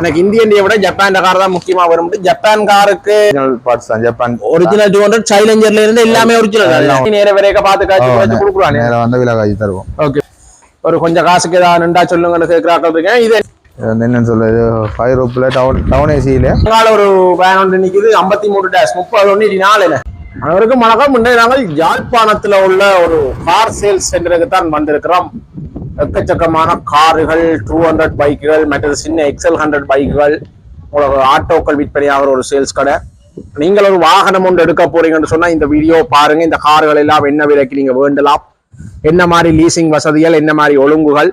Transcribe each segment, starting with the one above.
எனக்கு இந்தியன் விட Japan car தான் முக்கியமா வரும் ஜப்பான் காருக்கு பார்ட்ஸ் தான். ஜப்பான் ஒரிஜினல் டூ ஹண்ட்ரட் சைலஞ்சர்ல இருந்து எல்லாமே ஒரிஜினல். நேர வரைக்க பார்த்து காய்ச்சி குறைச்சு கொடுக்குறானே. நேரம் வந்து விலை காய்ச்சி தருவோம். ஓகே ஒரு கொஞ்சம் காசுக்கு ஏதாவது நின்றா சொல்லுங்கன்னு கேட்கிறாக்கள் இருக்கேன் இது என்னன்னு சொல்றது ஃபைவ் ரூப்ல டவுன் டவுன் ஏசியில ஒரு வேன் ஒன்று நிக்குது. ஐம்பத்தி மூணு டேஷ் முப்பது ஒன்று நாலு அவருக்கும் வணக்கம். முன்னே நாங்கள் யாழ்ப்பாணத்துல உள்ள ஒரு கார் சேல்ஸ் சென்டருக்கு தான் வந்திருக்கிறோம். எக்கச்சக்கமான கார்கள் டூ ஹண்ட்ரட் பைக்குகள் மற்றது சின்ன எக்ஸல் ஹண்ட்ரட் பைக்குகள் உங்களுக்கு ஆட்டோக்கள் விற்பனையாகிற ஒரு சேல்ஸ் கடை. நீங்கள் ஒரு வாகனம் ஒன்று எடுக்க போறீங்கன்னு சொன்னால் இந்த வீடியோ பாருங்க. இந்த கார்கள் எல்லாம் என்ன விலைக்கு நீங்கள் வேண்டலாம்? என்ன மாதிரி லீசிங் வசதிகள் என்ன மாதிரி ஒழுங்குகள்?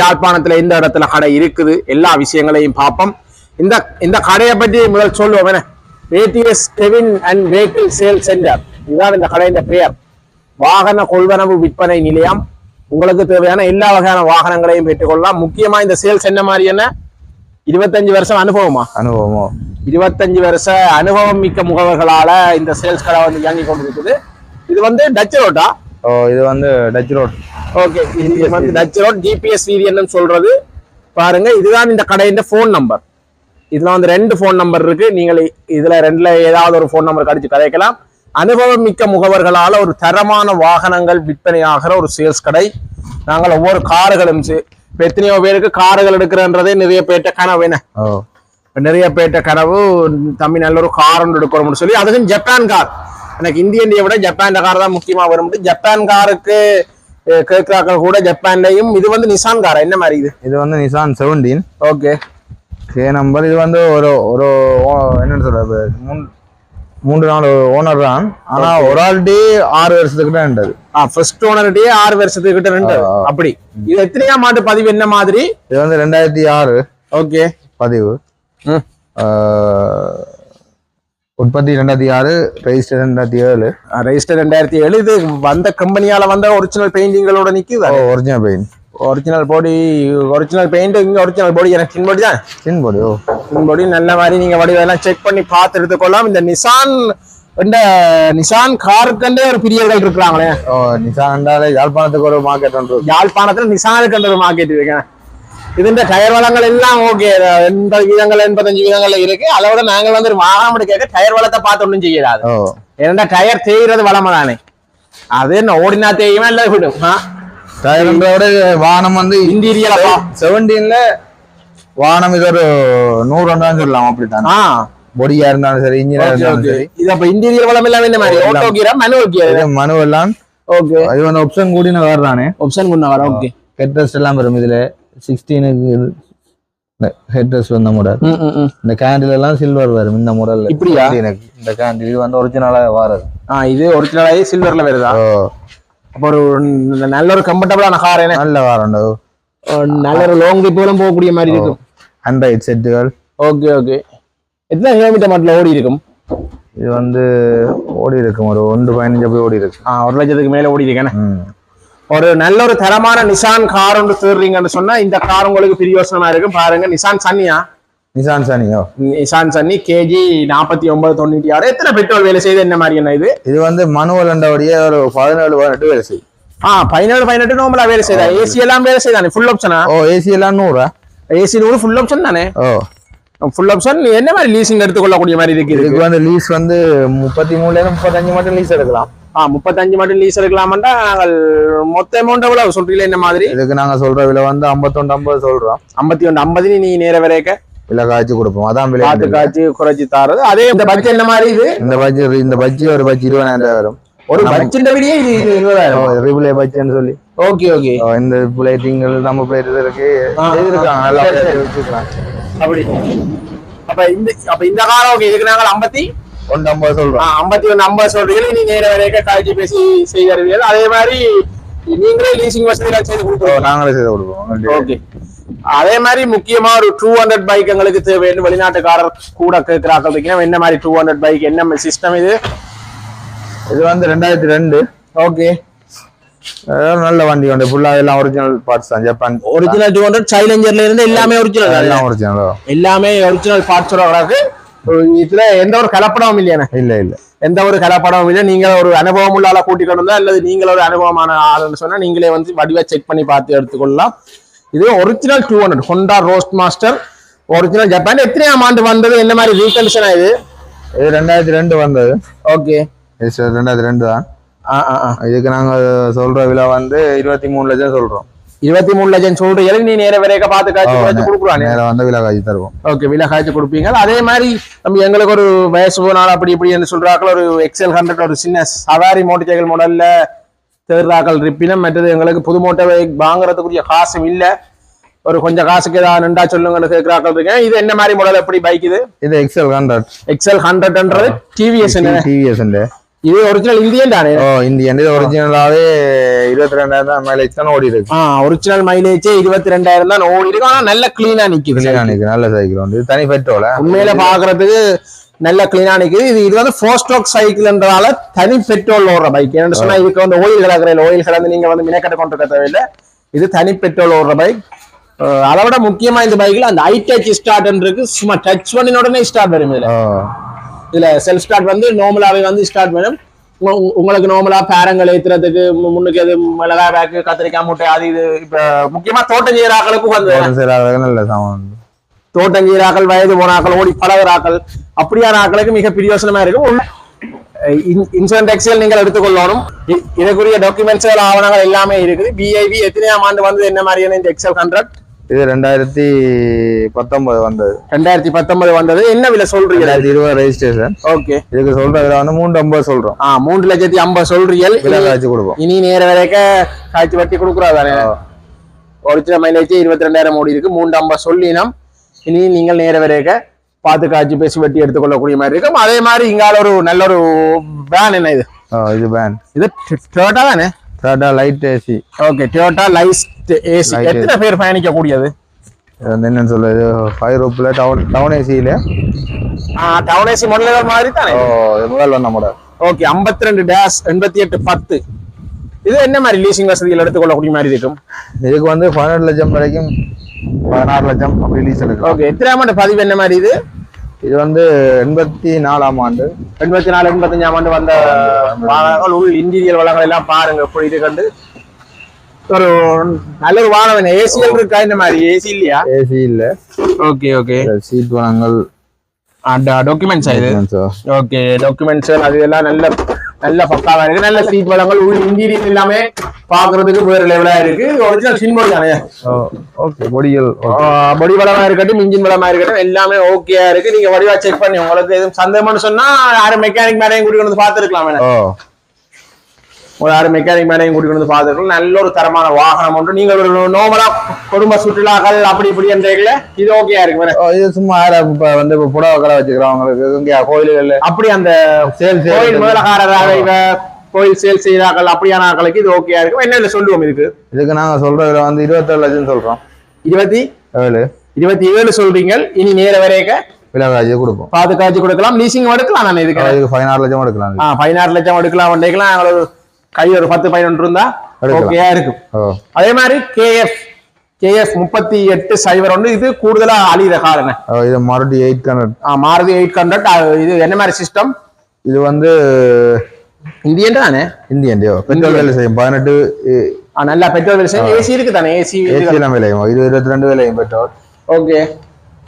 யாழ்ப்பாணத்தில் எந்த இடத்துல கடை இருக்குது? எல்லா விஷயங்களையும் பார்ப்போம். இந்த இந்த கடையை பற்றி முதல் சொல்லுவோம் என்ன? ATS Kevin and vehicle sale centre இதுதான் இந்த கடையின் பெயர். வாகன கொள்வனவு விற்பனை நிலையம். உங்களுக்கு தேவையான எல்லா வகையான வாகனங்களையும் பெற்றுக்கொள்ளலாம். முக்கியமா இந்த சேல்ஸ் என்ன மாதிரி என்ன? இருபத்தஞ்சு வருஷம் அனுபவமா? அனுபவமோ? இருபத்தஞ்சு வருஷ அனுபவம் மிக்க முகவர்களால இந்த சேல்ஸ் கடை வந்து இயங்கி கொண்டிருக்குது. இது வந்து டச் ரோட்டா ஓ இது வந்து டச் ரோட் ஓகே இது வந்து டச் ரோட் ஜிபிஎஸ் வீரியன்னு சொல்றது. பாருங்க இதுதான் இந்த கடையின் ஃபோன் நம்பர் இதுல வந்து ரெண்டு ஃபோன் நம்பர் இருக்கு. நீங்கள் இதுல ரெண்டுல ஏதாவது ஒரு ஃபோன் நம்பர் கடிச்சு கதைக்கலாம். அனுபவம் மிக்க முகவர்களால ஒரு தரமான வாகனங்கள் விற்பனையாகிற ஒரு சேல்ஸ் கடை. நாங்கள் ஒவ்வொரு கார்களும் எத்தனையோ பேருக்கு கார்கள் எடுக்கிறன்றதே நிறைய பேர்ட்ட கனவு என்ன? நிறைய பேர்ட்ட கனவு தம்பி நல்ல ஒரு கார் ஒன்று எடுக்கணும்னு சொல்லி அதுக்கும் ஜப்பான் கார் எனக்கு இந்தியன் விட ஜப்பான் கார் தான் முக்கியமா வரும். ஜப்பான் காருக்கு கேட்கிறாக்கள் கூட ஜப்பான்லயும் இது வந்து நிசான் காரா என்ன மாதிரி இது? இது வந்து Nissan seventeen okay K number இது வந்து ஒரு ஒரு என்னன்னு சொல்றது? மூன்று நாலு ஓனர் தான். ஆனா ஒரு ஆள்டே ஆறு வருஷத்துக்கு தான் இருந்தது ஆ ஃபர்ஸ்ட் ஓனர்டே ஆறு வருஷத்துக்கு கிட்ட ரெண்டு. அப்படி. இது எத்தனையாம் ஆண்டு பதிவு? என்ன மாதிரி? இது வந்து ரெண்டாயிரத்தி ஆறு ஓகே பதிவு. உற்பத்தி ரெண்டாயிரத்தி ஆறு ரெஜிஸ்டர் ரெண்டாயிரத்தி ஏழு. ரெஜிஸ்டர் ரெண்டாயிரத்தி ஏழு. இது வந்த கம்பெனியால வந்த ஒரிஜினல் பெயிண்டிங்களோட நிக்குது original paint original body original paint இங்க ஒரிஜினல் பாடி எனக்கு சின் பாடி தான். சின் போடி ஓ முன்படி நல்ல மாதிரி நீங்க வடிவெல்லாம் செக் பண்ணி பார்த்து எடுத்துக்கொள்ளலாம். இந்த நிசான் இந்த நிசான் காருக்கண்டே ஒரு பிரியர்கள் இருக்கிறாங்களே. ஓ நிசான் என்றாலே யாழ்ப்பாணத்துக்கு ஒரு மார்க்கெட் ஒன்று. யாழ்ப்பாணத்துல நிசானுக்கு ஒரு மார்க்கெட் இருக்கேன் டயர் வளங்கள் எல்லாம் ஓகே எண்பது வீதங்கள் எண்பத்தஞ்சு வீதங்கள்ல இருக்கு. அதோட நாங்கள் வந்து ஒரு வாகனம் கேட்க டயர் வளத்தை பார்த்து ஒன்றும் செய்யறாது. ஓ. ஏன்னா டயர் தேய்றது வளமை தானே அது என்ன ஓடினா தேயுமா டயர்ன்றோட வாகனம் வந்து இன்டீரியலா செவன்டீன்ல வாகனம் இது ஒரு நூறு தான் சொல்லலாம் அப்படித்தான். பொடியா இருந்தாலும் சரி இன்ஜினியர் இருந்தாலும் சரி. இது அப்ப இன்டீரியர் வளம் எல்லாம் என்ன மாதிரி. ஓட்டோ கீரா மேனுவல் கீர் இது மனு எல்லாம் ஓகே. இது வந்து ஆப்ஷன் கூடின கார் தானே. ஆப்ஷன் கொண்டு வர ஓகே. ஹெட்ரஸ்ட் எல்லாம் வரும் இதுல. சிக்ஸ்டீனுக்கு ஹெட்ரஸ்ட் வந்த மாடல் ம் ம் ம். இந்த கேண்டில் எல்லாம் சில்வர் வரும் இந்த மாடல்ல இப்படியா? எனக்கு இந்த கேண்டில் இது வந்து ஒரிஜினலா வாரது. ஆ இது ஒரிஜினலாகி சில்வர்ல வருதா? அப்போ ஒரு நல்ல ஒரு கம்ஃபர்டபுளான கார் என்ன நல்ல ஒரு நல்ல ஒரு லாங் ட்ரிப்லாம் போகக்கூடிய மாதிரி இருக்கும். ஹண்ட்ரட் செட்டுகள் ஓகே ஓகே எத்தனை கிலோமீட்டர் மட்டும் ஓடி இருக்கும்? இது வந்து ஓடி இருக்கும். ஒரு ஒன்று பதினஞ்சு போய் ஓடி இருக்கு ஆ ஒரு லட்சத்துக்கு மேல ஓடி இருக்கேன். ஒரு நல்ல ஒரு தரமான நிசான் கார் ஒன்று தேடுறீங்கன்னு சொன்னா இந்த கார் உங்களுக்கு பிரியோசனமா இருக்கும். பாருங்க நிசான் சன்னியா நிசான் சானியோ நிசான் சன்னி கேஜி நாற்பத்தி ஒன்பது தொண்ணூற்றி ஆறு. எத்தனை பெட்ரோல் வேலை செய்யுது என்ன மாதிரி என்ன இது? இது வந்து மனுவல் என்றபடியே ஒரு பதினேழு பதினெட்டு வேலை செய்யும் ஆ பதினேழு பதினெட்டு நோம்பலா வேலை செய்யுதா ஏசி எல்லாம் வேலை செய்யுதானே ஃபுல் ஆப்ஷனா ஓ ஏசி எல்லாம் நூறா? ஏசி நூறு ஃபுல் ஆப்ஷன் தானே? ஓ. ஃபுல் ஆப்ஷன் என்ன மாதிரி லீசிங் எடுத்துக்கொள்ளக்கூடிய மாதிரி இருக்கு இதுக்கு? வந்து லீஸ் வந்து முப்பத்தி மூணுல இருந்து முப்பத்தஞ்சு மட்டும் லீஸ் எடுக்கலாம். ஆ முப்பத்தஞ்சு மட்டும் லீஸ் எடுக்கலாமாண்டா? நாங்கள் மொத்த அமௌண்ட் எவ்வளவு சொல்றீங்களா? என்ன மாதிரி? இதுக்கு நாங்க சொல்ற விலை வந்து ஐம்பத்தொண்டு ஐம்பது சொல்றோம். ஐம்பத்தி ஒன்று ஐம்பது நீ நேர வரைக்க விலை காய்ச்சி கொடுப்போம். அதான் விலை காய்ச்சி குறைச்சி தாரது. அதே இந்த பட்ஜெட் என்ன மாதிரி இது? இந்த பட்ஜி இந்த பட்ஜி ஒரு பட்ஜி இருபதாயிரம் ரூபாய் வரும். ஒரு பட்ஜெட் விடையே இது இருபதாயிரம். ரிபிளே பட்ஜின்னு சொல்லி. Okay okay. இந்த பிளேட்டிங்கள் நம்ம பிளேட் இருக்கு. இருக்காங்க நல்லா. வச்சுக்கலாம். அப்படி. அப்ப இந்த அப்ப இந்த காலம் ஓகே இதுக்கு நாங்கள் ஐம்பத்தி? ஒன்று ஐம்பது சொல்றோம். ஐம்பத்தி ஒன்று ஐம்பது சொல்றீங்க. நீ நேர வரைக்க காய்ச்சி பேசி செய்ய அதே மாதிரி நீங்களே லீசிங் வசதிகள் செய்து கொடுத்துருவோம் நாங்களே செய்து கொடுப்போம். ஓகே அதே மாதிரி முக்கியமா ஒரு டூ ஹண்ட்ரட் பைக் எங்களுக்கு தேவைன்னு வெளிநாட்டுக்காரர் கூட இருக்கீங்க என்ன மாதிரி டூ ஹண்ட்ரட் பைக் என்ன சிஸ்டம் இது? இது வந்து ரெண்டாயிரத்தி ரெண்டு. ஓகே நல்ல வண்டி வந்து ஃபுல்லா எல்லாம் ஒரிஜினல் பார்ட்ஸ் தான். ஜப்பான் ஒரிஜினல் டூ ஹண்ட்ரட் சைலஞ்சர்ல இருந்து எல்லாமே ஒரிஜினல் எல்லாம் ஒரிஜினலோ எல்லாமே ஒரிஜினல் பார்ட்ஸோட கிடக்கு இதுல எந்த ஒரு கலப்படமும் இல்லையானே இல்ல இல்ல. எந்த ஒரு கலப்படமும் இல்லை. நீங்க ஒரு அனுபவம் உள்ள ஆளை கூட்டிக் கொண்டு வந்தா அல்லது நீங்கள் ஒரு அனுபவமான ஆளுன்னு சொன்னா நீங்களே வந்து வடிவா செக் பண்ணி பார்த்து எடுத்துக்கொள்ளலாம். இது original two hundred Honda road master original Japan எத்தனையாம் ஆண்டு வந்தது? என்ன மாதிரி ரீகண்டிஷனா இது? இது ரெண்டாயிரத்தி ரெண்டு வந்தது. ஓகே இது ரெண்டாயிரத்தி ரெண்டு தான். ஆ ஆ ஆ. இதுக்கு நாங்க சொல்ற விலை வந்து இருபத்தி மூணு லட்சம் சொல்றோம். இருபத்தி மூணு லட்சம் சொல்றீங்க நீ நேர வரைக்க பார்த்து காய்ச்சி காய்ச்சி நேரம் வந்து விலை காய்ச்சி தருவோம். ஓகே விலை காய்ச்சி கொடுப்பீங்க. அதே மாதிரி நம்ம எங்களுக்கு ஒரு வயசு போனால் அப்படி இப்படி என்று சொல்றாக்கள் ஒரு எக்ஸல் ஹண்ட்ரட் ஒரு சின்ன சவாரி மோட்டர் சைக்கிள் மாடல்ல தேர்றாக்கள் ரிப்பினம் மற்றது எங்களுக்கு புது மோட்டர் வாங்குறதுக்குரிய காசும் இல்ல. ஒரு கொஞ்சம் காசுக்கு ஏதாவது நின்றா சொல்லுங்கன்னு கேட்கிறாக்கள் இருக்கேன். இது என்ன மாதிரி மாடல் எப்படி பைக் இது? இது எக்ஸல் ஹண்ட்ரட் எக்ஸல் ஹண்ட்ரட்ன்றது டிவிஎஸ் டிவிஎஸ் இது ஒரிஜினல் இந்தியன் தானே? ஓ இந்தியன் இது ஒரிஜினலாவே இருபத்தி ரெண்டாயிரம் தான் மைலேஜ் தான் ஓடி இருக்கு ஆ ஒரிஜினல் மைலேஜே இருபத்தி ரெண்டாயிரம் தான் ஓடி இருக்கு ஆனா நல்ல கிளீனா நிக்குது. கிளீனா நிக்கு நல்ல சைக்கிள் வந்து தனி பெட்ரோல உண்மையில பாக்குறதுக்கு நல்ல கிளீனா நிக்குது. இது இது வந்து ஃபோர் ஸ்ட்ரோக் சைக்கிள்ன்றதால தனி பெட்ரோல் ஓடுற பைக் என்னன்னு சொன்னா இதுக்கு வந்து ஓயில் கலக்கிற ஓயில் கலந்து நீங்க வந்து மினக்கட்ட கொண்டு தேவையில்லை. இது தனி பெட்ரோல் ஓடுற பைக் அதை விட முக்கியமா இந்த பைக்ல அந்த ஐ டச் ஸ்டார்ட் இருக்கு. சும்மா டச் பண்ணின உடனே ஸ்டார்ட் வரும் இதுல. இதுல செல்ஃப் ஸ்டார்ட் வந்து நார்மலாவே வந்து ஸ்டார்ட் பண்ணும் உங்க- உங்க- உங்களுக்கு நார்மலா பேரங்கள் ஏத்துறதுக்கு முன்னுக்கு எது மிளகாய் பேக்கு கத்திரிக்காய் மூட்டை அது இது இப்ப முக்கியமா தோட்டம் செய்யற வந்து நல்ல சாமான் தோட்டங்கீராக்கள் வயது போனாக்கள் ஓடி பழகிறாக்கள் அப்படியான ஆக்களுக்கு மிக பிரயோசனமா இருக்கும். இன்சூரன்ஸ் எக்ஸல் நீங்கள் எடுத்துக்கொள்ளணும். இ- இதுக்குரிய டாக்குமெண்ட்ஸ்கள் ஆவணங்கள் எல்லாமே இருக்குது. பிஐவி எத்தனையாம் ஆண்டு வந்து என்ன மாதிரியான இந்த எக்ஸல் ஹண்ட்ரட் இது ரெண்டாயிரத்தி பத்தொன்பது வந்தது. ரெண்டாயிரத்தி பத்தொன்பது வந்தது. என்ன விலை சொல்றீங்க ரெண்டாயிரத்தி இருபது ரெஜிஸ்ட்ரேஷன் ஓகே. இதுக்கு சொல்ற விலை வந்து மூணு ஐம்பது சொல்றோம். ஆ மூன்று லட்சத்தி ஐம்பது சொல்றீங்க விலை காய்ச்சி கொடுப்போம். இனி நேர வரைக்கும் காய்ச்சி வட்டி கொடுக்குறாதானே ஒரிஜினல் மைலேஜ் இருபத்தி ரெண்டாயிரம் ஓடி இருக்கு மூன்று ஐம்பது சொல்லினோம். இனி நீங்கள் நேர வரைக்க பார்த்து காய்ச்சி பேசி வெட்டி எடுத்துக்கொள்ளக்கூடிய மாதிரி இருக்கும். அதே மாதிரி இங்கால ஒரு நல்ல ஒரு வேன் என்ன இது? ஓ, இது டொயோட்டா தானே? Tata LiteAce okay Toyota LiteAce எத்தனை பேர் பயணிக்க கூடியது என்னன்னு சொல்றது ஃபைவ் ரூப்ல டவுன் டவுன் ஏசியில டவுன் ஏசி மாடல்கள் மாதிரி தானே? ஓ முதல் ஓகே ஐம்பத்தி ரெண்டு டேஷ் எண்பத்தி எட்டு பத்து. இது என்ன மாதிரி லீசிங் வசதிகள் எடுத்துக்கொள்ளக்கூடிய மாதிரி இருக்கும்? இதுக்கு வந்து பதினெட்டு லட்சம் வரைக்கும் பதினாறு லட்சம் அப்படி லீஸ் எடுக்கலாம் ஓகே எத்தனாம் ஆண்டு பதிவு என்ன மாதிரி இது? இது வந்து எண்பத்தி நாலாம் ஆண்டு. எண்பத்தி நாலு எண்பத்தஞ்சாம் ஆண்டு வந்த வாகனங்கள் உள் இன்டீரியல் வளங்கள் எல்லாம் பாருங்க எப்படி இது கண்டு. ஒரு நல்ல ஒரு வாகனம் ஏசிகள் இருக்கா இந்த மாதிரி? ஏசி இல்லையா ஏசி இல்ல ஓகே ஓகே சீட் வளங்கள். டாக்குமெண்ட்ஸ் ஓகே டாக்குமெண்ட்ஸ் அது எல்லாம் நல்ல நல்ல பக்காவா இருக்கு. நல்ல சீட் வளங்கள் உள் இன்டீரியல் எல்லாமே பாக்குறதுக்கு வேற லெவலா இருக்கு. ஒரிஜினல் சின்போர்டு தானே? ஓ, ஓகே பொடிகள் பொடி வளமா இருக்கட்டும் இன்ஜின் வளமா இருக்கட்டும் எல்லாமே ஓகேயா இருக்கு. நீங்க வடிவா செக் பண்ணி உங்களுக்கு எதுவும் சந்தேகம்னு சொன்னா யாரும் மெக்கானிக் மேடையும் கூட்டி வந்து பாத்துருக்கலாம் ஒரு ஆறு மெக்கானிக் மேடையும் கூட்டி வந்து பார்த்துருக்கோம் நல்ல ஒரு தரமான வாகனம் ஒன்று. நீங்க ஒரு நோமலா குடும்ப சுற்றுலாக்கள் அப்படி இப்படி என்றீங்களே இது ஓகேயா இருக்கு. இது சும்மா இப்ப வந்து இப்ப புடவை கடை வச்சுக்கிறவங்களுக்கு இங்க கோயில்கள்ல. அப்படி அந்த சேல் கோயில் முதலகாரராக இவ கோயில் சேல் செய்தாக்கள் அப்படியான ஆக்களுக்கு இது ஓகேயா இருக்கும் என்ன சொல்லுவோம் இதுக்கு? இதுக்கு நாங்க சொல்றதுல வந்து இருபத்தேழு லட்சம் சொல்றோம். இருபத்தி ஏழு. இருபத்தி ஏழு சொல்றீங்க இனி நேர வரைக்க விலை காய்ச்சி கொடுப்போம். பாத்து காய்ச்சி கொடுக்கலாம். லீசிங் எடுக்கலாம். நான் இதுக்கு பதினாறு லட்சம் எடுக்கலாம். ஆ பதினாறு லட்சம் எடுக்கலாம். வண்டிக்கலாம் ஒரு கை ஒரு பத்து பதினொன்று இருந்தா. ஓகேயா இருக்கும். அதே மாதிரி கேஎஃப் கேஎஃப் முப்பத்தி எட்டு சைபர் ஒன்று இது கூடுதலா அழிகிற காரணம். இது மறுபடியும் eight hundred ah, Maruti eight hundred இது என்ன மாதிரி சிஸ்டம் இது வந்து இந்தியன் தானே? இந்தியன் பெட்ரோல் வேலை செய்யும். பதினெட்டு நல்லா பெட்ரோல் விஷயம் ஏசி இருக்கு தானே? ஏசி ஏசி எல்லாம் விலையும். இது இருபத்தி ரெண்டு விலையும் பெட்ரோல். ஓகே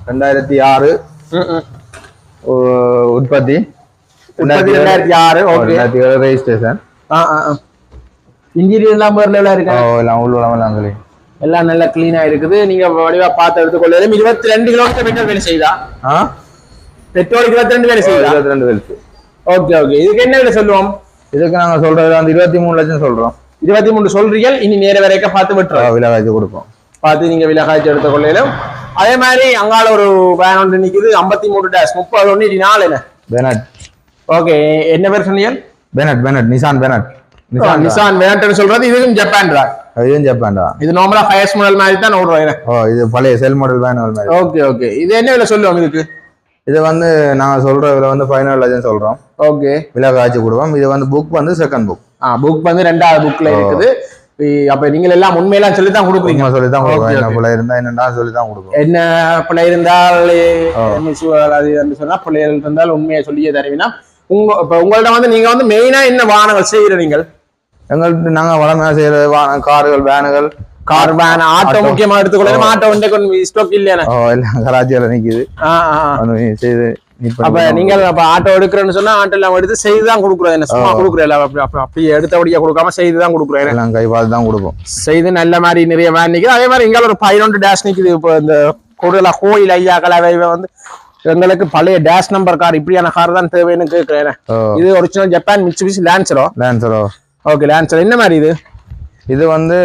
ரெண்டாயிரத்தி ஆறு. உற்பத்தி. ரெண்டாயிரத்தி ஆறு ஓகே ரெண்டாயிரத்தி ஏழு ரெஜிஸ்ட்ரேஷன் இன்டீரியர் எல்லாம் வேற லெவலா இருக்கு? எல்லாம் உள்ள எல்லாம் சொல்லி எல்லாம் நல்லா கிளீனா இருக்குது. நீங்க வடிவா பார்த்து எடுத்துக்கொள்ளலாம் இருபத்தி ரெண்டு கிலோமீட்டர் பெட்ரோல் வேலை செய்யுதா? ஆ? பெட்ரோல் இருபத்தி ரெண்டு வேலை செய்யுதா? இருபத்தி ரெண்டு வெல்ஸ் ஓகே ஓகே இதுக்கு என்ன விலை சொல்லுவோம்? இதுக்கு நாங்க சொல்றது வந்து இருபத்தி மூணு லட்சம் சொல்றோம். இருபத்தி மூணு சொல்றீங்க இனி நேர வரைக்கும் பார்த்து விட்டுறோம். விலை காய்ச்சி கொடுப்போம். பார்த்து நீங்க விலை காய்ச்சி எடுத்துக்கொள்ளலாம் அதே மாதிரி அங்கால ஒரு வேன் ஒன்று நிக்குது. ஐம்பத்தி மூணு டேஷ் முப்பது ஒன்று நாலு என்ன? ஓகே என்ன பேர் சொன்னீங்க Bennett Bennett Nissan Bennett Nissan வேண்ட்னு சொல்றது இதுவும் ஜப்பான் தான். இதுவும் ஜப்பான்டா இது நார்மலா ஹையஸ்ட் மாடல் மாதிரி தான் ஓடுறோம் ஓ இது பழைய செல் மாடல் வேன் மாதிரி. ஓகே ஓகே இது என்ன விலை சொல்லுவோம் இதுக்கு? இது வந்து நாங்க சொல்ற விலை வந்து பதினேழு லட்சம் சொல்றோம். ஓகே விலை காய்ச்சி கொடுப்போம். இது வந்து புக் வந்து செகண்ட் புக் ஆ புக் வந்து ரெண்டாவது புக்ல இருக்குது. அப்ப நீங்க எல்லாம் உண்மையெல்லாம் சொல்லி தான் கொடுக்குறீங்க சொல்லி தான் கொடுப்போம். பிள்ளை இருந்தா என்னடா சொல்லி தான் கொடுப்போம். என்ன பிள்ளை இருந்தால் சொன்னா பிள்ளைகள் இருந்தால் உண்மையை சொல்லியே தருவீங்கன்னா உங்க இப்ப உங்கள்ட்ட வந்து நீங்க வந்து மெயினா என்ன வாகனங்கள் செய்யற நீங்கள்? எங்கள்கிட்ட நாங்க வளமையா செய்யற வாகனம் கார்கள் வேனுகள். Car van auto. முக்கியமா எடுத்துக்கொள்ள ஆட்டோ வந்து கொஞ்சம் ஸ்டாக் இல்லையானே? ஓ எல்லாம் கராச்சியில் நிக்குது. செய்து அப்ப. நீங்க அப்ப ஆட்டோ எடுக்கிறேன்னு சொன்னா ஆட்டோ எல்லாம் எடுத்து செய்து தான் கொடுக்குறது என்ன சும்மா கொடுக்குறேன் அப்படி எடுத்தபடியா கொடுக்காம செய்து தான் கொடுக்குறேன் எல்லாம் கை பார்த்து தான் கொடுப்போம். செய்து நல்ல மாதிரி நிறைய வேன் நிக்குது. அதே மாதிரி இங்க ஒரு பதினொன்று டேஷ் நிக்குது. இப்போ இந்த கூடுதலா கோயில் ஐயாக்கள் அவை வந்து எங்களுக்கு பழைய டேஷ் நம்பர் கார் இப்படியான கார் தான் தேவைன்னு கேட்கிறேன் இது ஒரிஜினல் ஜப்பான் மிட்சுபிஷி லான்சரோ லான்சரோ ஓகே லான்சர் என்ன மாதிரி இது? இது வந்து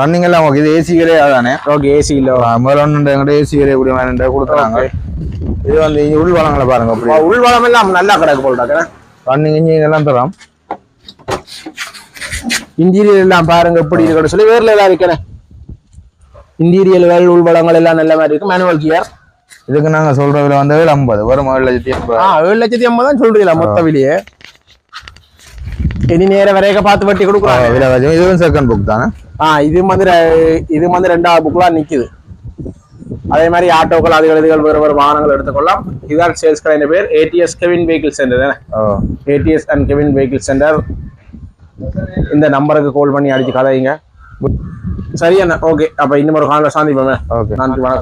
ரன்னிங் எல்லாம் ஓகே இது ஏசி கிரே தானே ஓகே ஏசி இல்ல முதல்ல ஒன்று எங்கிட்ட ஏசி கிரே கூடிய மாதிரி கொடுக்குறாங்க இது வந்து உள் வளங்களை பாருங்க அப்படி. உள்வளம் எல்லாம் நல்லா கிடக்கு போல்டாக்க ரன்னிங் இன்ஜின் எல்லாம் தரோம். இன்டீரியர் எல்லாம் பாருங்க எப்படி இருக்குன்னு சொல்லி வேர்ல எல்லாம் இருக்கேன். இன்டீரியர்கள் உள்வளங்கள் எல்லாம் நல்ல மாதிரி இருக்கு. மேனுவல் கியர் இதுக்கு நாங்க சொல்ற விலை வந்து ஏழு ஐம்பது. வரும் ஏழு லட்சத்தி எண்பது ஆ ஏழு லட்சத்தி ஐம்பது தான் சொல்றீங்களா மொத்த விலையே? இனி நேர வரைக்கும் பார்த்து வட்டி கொடுக்குறாங்க. விலை இதுவும் செகண்ட் புக் தானே? ஆ இது வந்து ரெ- இது வந்து ரெண்டாவது புக்லாம் நிக்குது. அதே மாதிரி ஆட்டோக்கள் அதுகள் இதுகள் வேறு வேறு வாகனங்கள் எடுத்துக்கொள்ளலாம். இதுதான் சேல்ஸ் கடையின் பேர். ஏடிஎஸ் கெவின் வெஹிக்கிள் சென்டர் தானே? ATS and Kevin vehicle centre இந்த நம்பருக்கு கால் பண்ணி அடிச்சு கதைங்க. சரி அண்ணா ஓகே அப்ப இன்னும் ஒரு காலில் சாந்திப்போமே. ஓகே நன்றி வணக்கம்.